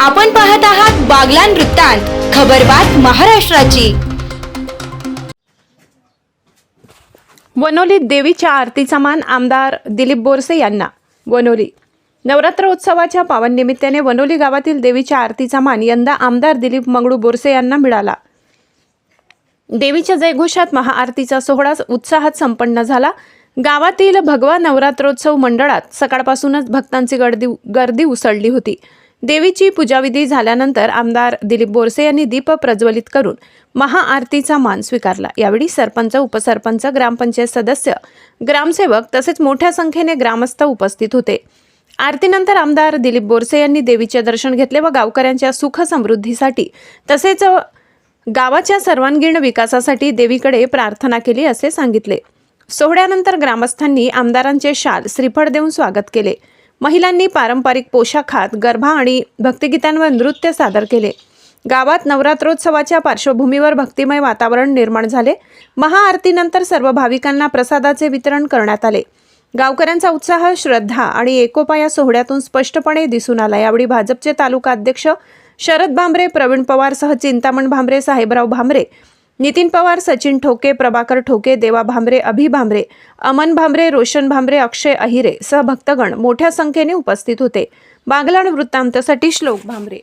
आपण पाहत आहात बागलान वृत्तांत खबरबात महाराष्ट्राची. वनोलीत देवीच्या आरतीचा मान आमदार दिलीप बोरसे यांना. वनोली. नवरात्रोत्सवाच्या पावन निमित्ताने वनोली गावातील देवीच्या आरतीचा मान यंदा आमदार दिलीप मंगळू बोरसे यांना मिळाला. देवीच्या जयघोषात महाआरतीचा सोहळा उत्साहात संपन्न झाला. गावातील भगवा नवरात्रोत्सव मंडळात सकाळपासूनच भक्तांची गर्दी गर्दी उसळली होती. देवीची पूजाविधी झाल्यानंतर आमदार दिलीप बोरसे यांनी दीप प्रज्वलित करून महाआरतीचा मान स्वीकारला. यावेळी सरपंच उपसरपंच ग्रामपंचायत सदस्य ग्रामसेवक तसेच मोठ्या संख्येने ग्रामस्थ उपस्थित होते. आरतीनंतर आमदार दिलीप बोरसे यांनी देवीचे दर्शन घेतले व गावकऱ्यांच्या सुख समृद्धीसाठी तसेच गावाच्या सर्वांगीण विकासासाठी देवीकडे प्रार्थना केली असे सांगितले. सोहळ्यानंतर ग्रामस्थांनी आमदारांचे शाल श्रीफळ देऊन स्वागत केले. महिलांनी पारंपरिक पोशाखात गरबा आणि भक्तिगीतांवर नृत्य सादर केले. गावात नवरात्रोत्सवाच्या पार्श्वभूमीवर भक्तिमय वातावरण निर्माण झाले. महाआरतीनंतर सर्व भाविकांना प्रसादाचे वितरण करण्यात आले. गावकऱ्यांचा उत्साह श्रद्धा आणि एकोपा या सोहळ्यातून स्पष्टपणे दिसून आला. यावेळी भाजपचे तालुका अध्यक्ष शरद भांबरे प्रवीण पवारसह चिंतामण भांबरे साहेबराव भांबरे नितीन पवार सचिन ठोके प्रभाकर ठोके देवा भांबरे अभि भांबरे अमन भांबरे रोशन भांबरे अक्षय अहिरे सह भक्तगण मोठ्या संख्येने उपस्थित होते. बागलाण वृत्तांतसाठी श्लोक भांबरे.